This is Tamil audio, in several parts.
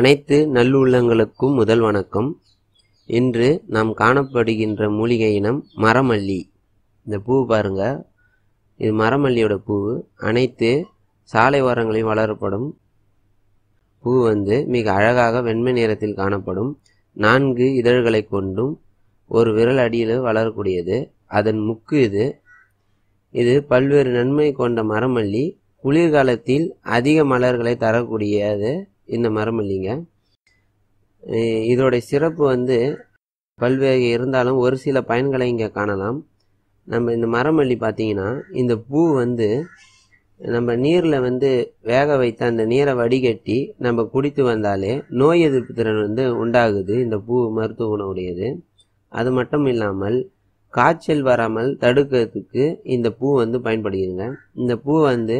அனைத்து நல்லுள்ளங்களுக்கும் முதல் வணக்கம். இன்று நாம் காணப்படுகின்ற மூலிகை இனம் மரமல்லி. இந்த பூ பாருங்க. இது மரமல்லியோட பூ அனைத்து சாலை ஓரங்களில் வளரப்படும் பூ வந்து மிக அழகாக வெண்மை நிறத்தில் காணப்படும். நான்கு இதழ்களை கொண்டும் ஒரு விரல் அடியில் வளரக்கூடியது. அதன் முக்கு இது. இது பல்வேறு நன்மை கொண்ட மரமல்லி. குளிர்காலத்தில் அதிக மலர்களை தரக்கூடியது. இந்த மரமல்லிங்க இல்லைங்க. இதோடைய சிறப்பு வந்து பல்வேறு இருந்தாலும் ஒரு சில பயன்களை இங்கே காணலாம். நம்ம இந்த மரமல்லி பார்த்தீங்கன்னா இந்த பூ வந்து நம்ம நீரில் வந்து வேக வைத்த அந்த நீரை வடிகட்டி நம்ம குடித்து வந்தாலே நோய் எதிர்ப்பு திறன் வந்து உண்டாகுது இந்த பூ மருத்துவ குணமுடையது. அது மட்டும் இல்லாமல் காய்ச்சல் வராமல் தடுக்கிறதுக்கு இந்த பூ வந்து பயன்படுகிறதுங்க இந்த பூ வந்து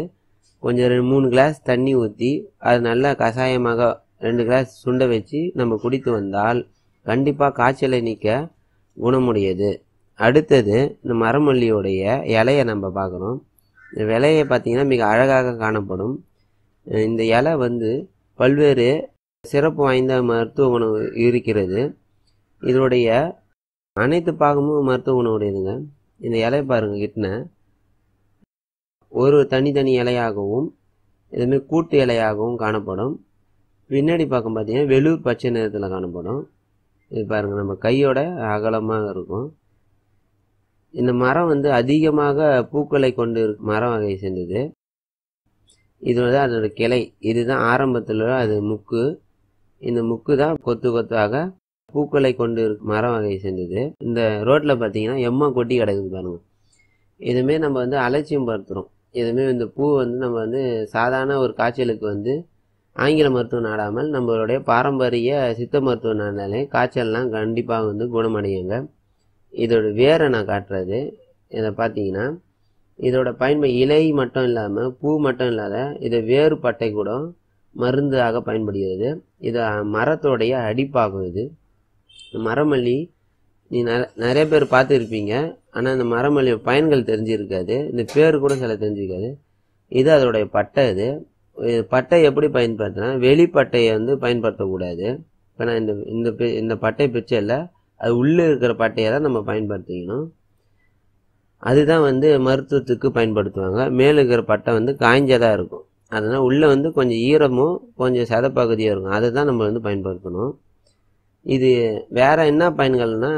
கொஞ்சம் ரெண்டு மூணு கிளாஸ் தண்ணி ஊற்றி அது நல்லா கஷாயமாக ரெண்டு கிளாஸ் சுண்ட வச்சு நம்ம குடித்து வந்தால் கண்டிப்பாக காய்ச்சலை நீக்க குணமுடையது. அடுத்தது இந்த மரமல்லியோடைய இலையை நம்ம பார்க்குறோம் இந்த இலையை பார்த்திங்கன்னா மிக அழகாக காணப்படும். இந்த இலை வந்து பல்வேறு சிறப்பு வாய்ந்த மருத்துவ உணவு இருக்கிறது. இதனுடைய அனைத்து பாகமும் மருத்துவ உணவுடையதுங்க. இந்த இலையை பாருங்கள் கிட்டன. ஒரு தனித்தனி இலையாகவும் இதுமாரி கூட்டு இலையாகவும் காணப்படும். பின்னாடி பக்கம் பார்த்தீங்கன்னா வெளூர் பச்சை நிறத்தில் காணப்படும். இது பாருங்கள் நம்ம கையோட அகலமாக இருக்கும். இந்த மரம் வந்து அதிகமாக பூக்களை கொண்டு மரம் வகையை சேர்ந்தது. இது அதோட கிளை. இதுதான் ஆரம்பத்தில் அது முக்கு. இந்த முக்கு தான் கொத்து கொத்தாக பூக்களை கொண்டு இருக்கு மரம் வகையை சேர்ந்தது. இந்த ரோட்டில் பார்த்தீங்கன்னா எம்மா கொட்டி கிடக்குது பாருங்க. இதுமாரி நம்ம வந்து அலட்சியம் படுத்துகிறோம் எதுவுமே இந்த பூ வந்து நம்ம வந்து சாதாரண ஒரு காய்ச்சலுக்கு வந்து ஆங்கில மருத்துவம் நாடாமல் நம்மளுடைய பாரம்பரிய சித்த மருத்துவம் நாடினாலே காய்ச்சல்லாம் கண்டிப்பாக வந்து குணமடையுங்க. இதோட வேரை நான் காட்டுறது. இதை பார்த்தீங்கன்னா இதோட பயன்மை இலை மட்டும் இல்லாமல் பூ மட்டும் இல்லாத இது வேறு பட்டை கூட மருந்தாக பயன்படுகிறது. இது மரத்தோடைய அடிப்பாகும் இது. மரமல்லி நீ நிறைய பேர் பார்த்துருப்பீங்க. ஆனால் இந்த மரமல்லி பயன்கள் தெரிஞ்சிருக்காது. இந்த பேர் கூட சில தெரிஞ்சிருக்காது. இது அதோடைய பட்டை இது. பட்டை எப்படி பயன்படுத்தினா வெளிப்பட்டையை வந்து பயன்படுத்தக்கூடாது. இப்போ நான் இந்த இந்த பி- இந்த பட்டை பிச்சையில் அது உள்ளே இருக்கிற பட்டையை தான் நம்ம பயன்படுத்திக்கணும். அதுதான் வந்து மருத்துவத்துக்கு பயன்படுத்துவாங்க. மேலே இருக்கிற பட்டை வந்து காய்ஞ்சதாக இருக்கும். அதனால் உள்ளே வந்து கொஞ்சம் ஈரமும் கொஞ்சம் சதப்பகுதியாக இருக்கும். அதை தான் நம்ம வந்து பயன்படுத்தணும். இது வேறு என்ன பயன்கள்னா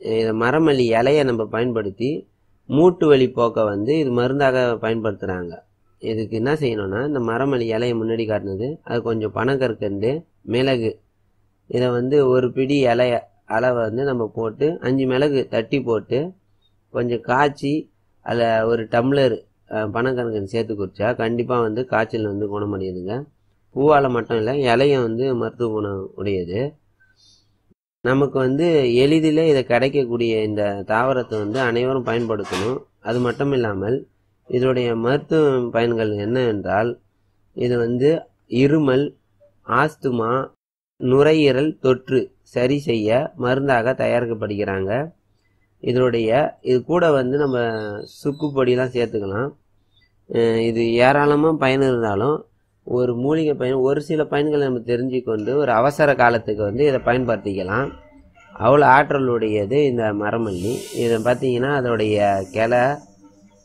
இதை மரமல்லி இலையை நம்ம பயன்படுத்தி மூட்டு வலி போக்க வந்து இது மருந்தாக பயன்படுத்துகிறாங்க இதுக்கு என்ன செய்யணும்னா இந்த மரமல்லி இலையை முன்னாடி காட்டினது அது கொஞ்சம் பனக்கற்கண்டு மிளகு இதை வந்து ஒரு பிடி இலைய அளவை வந்து நம்ம போட்டு அஞ்சு மிளகு தட்டி போட்டு கொஞ்சம் காய்ச்சி அதில் ஒரு டம்ளர் பனக்கற்கண்டு சேர்த்து குடிச்சா கண்டிப்பாக வந்து காய்ச்சல் வந்து குணமடையுதுங்க. பூவால் மட்டும் இல்லை இலையும் வந்து மருத்துவ குணம் உடையது. நமக்கு வந்து எளிதில் இதை கிடைக்கக்கூடிய இந்த தாவரத்தை வந்து அனைவரும் பயன்படுத்தணும். அது மட்டும் இல்லாமல் இதனுடைய மருத்துவ பயன்கள் என்ன என்றால் இது வந்து இருமல் ஆஸ்துமா நுரையீரல் தொற்று சரி செய்ய மருந்தாக தயாரிக்கப்படுகிறாங்க. இதனுடைய இது கூட வந்து நம்ம சுக்கு பொடியெலாம் சேர்த்துக்கலாம். இது ஏராளமாக பயன் இருந்தாலும் ஒரு மூலிகை பயன் ஒரு சில பயன்களை நம்ம தெரிஞ்சுக்கொண்டு ஒரு அவசர காலத்துக்கு வந்து இதை பயன்படுத்திக்கலாம். அவ்வளோ ஆற்றலுடையது இந்த மரமல்லி. இதை பார்த்தீங்கன்னா அதோடைய கிளை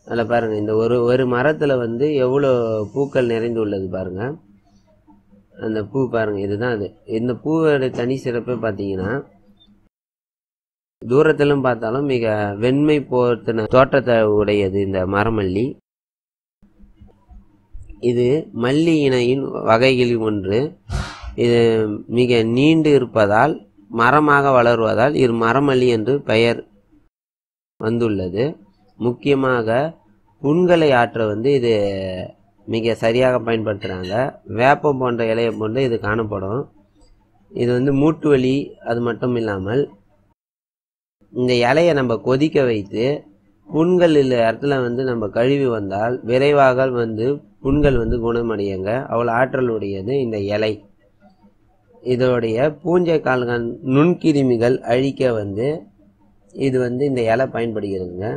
அதில் பாருங்கள் இந்த ஒரு ஒரு மரத்தில் வந்து எவ்வளோ பூக்கள் நிறைந்துள்ளது பாருங்கள் அந்த பூ பாருங்கள் இதுதான் அது. இந்த பூவோட தனி சிறப்பே பார்த்தீங்கன்னா தூரத்திலும் பார்த்தாலும் மிக வெண்மை போர்த்தின தோற்றத்தை உடையது இந்த மரமல்லி. இது மல்லி இணையின் வகைகளில் ஒன்று. இது மிக நீண்டு இருப்பதால் மரமாக வளருவதால் இது மரமல்லி என்று பெயர் வந்துள்ளது. முக்கியமாக புண்களை ஆற்ற வந்து இது மிக சரியாக பயன்படுத்துகிறாங்க வேப்பம் போன்ற இலையை போன்று இது காணப்படும். இது வந்து மூட்டு வலி அது மட்டும் இல்லாமல் இந்த இலையை நம்ம கொதிக்க வைத்து புண்கள் உள்ள இடத்துல வந்து நம்ம கழுவி வந்தால் விரைவாக வந்து புண்கள் வந்து குணமடையுங்க. அவ்வளோ ஆற்றல் உடையது இந்த இலை. இதோடைய பூஞ்சை கால்கள் நுண்கிருமிகள் அழிக்க வந்து இது வந்து இந்த இலை பயன்படுகிறதுங்க.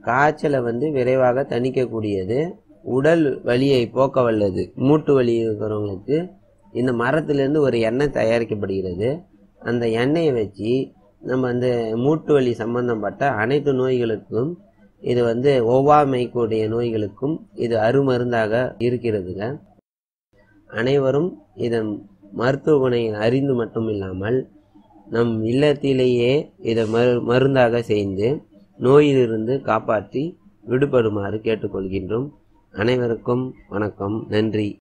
காய்ச்சலை வந்து விரைவாக தணிக்கக்கூடியது. உடல் வலியை போக்க வல்லது மூட்டு வலி இருக்கிறவங்களுக்கு இந்த மரத்திலிருந்து ஒரு எண்ணெய் தயாரிக்கப்படுகிறது. அந்த எண்ணெயை வச்சு நம்ம வந்து மூட்டு வலி சம்பந்தப்பட்ட அனைத்து நோய்களுக்கும் இது வந்து ஒவ்வாமைக்கூடிய நோய்களுக்கும் இது அருமருந்தாக இருக்கிறதுங்க. அனைவரும் இதன் மருத்துவ குணையை அறிந்து மட்டும் இல்லாமல் நம் இல்லத்திலேயே இதை மரு மருந்தாக செய்து நோயிலிருந்து காப்பாற்றி விடுபடுமாறு கேட்டுக்கொள்கின்றோம். அனைவருக்கும் வணக்கம். நன்றி.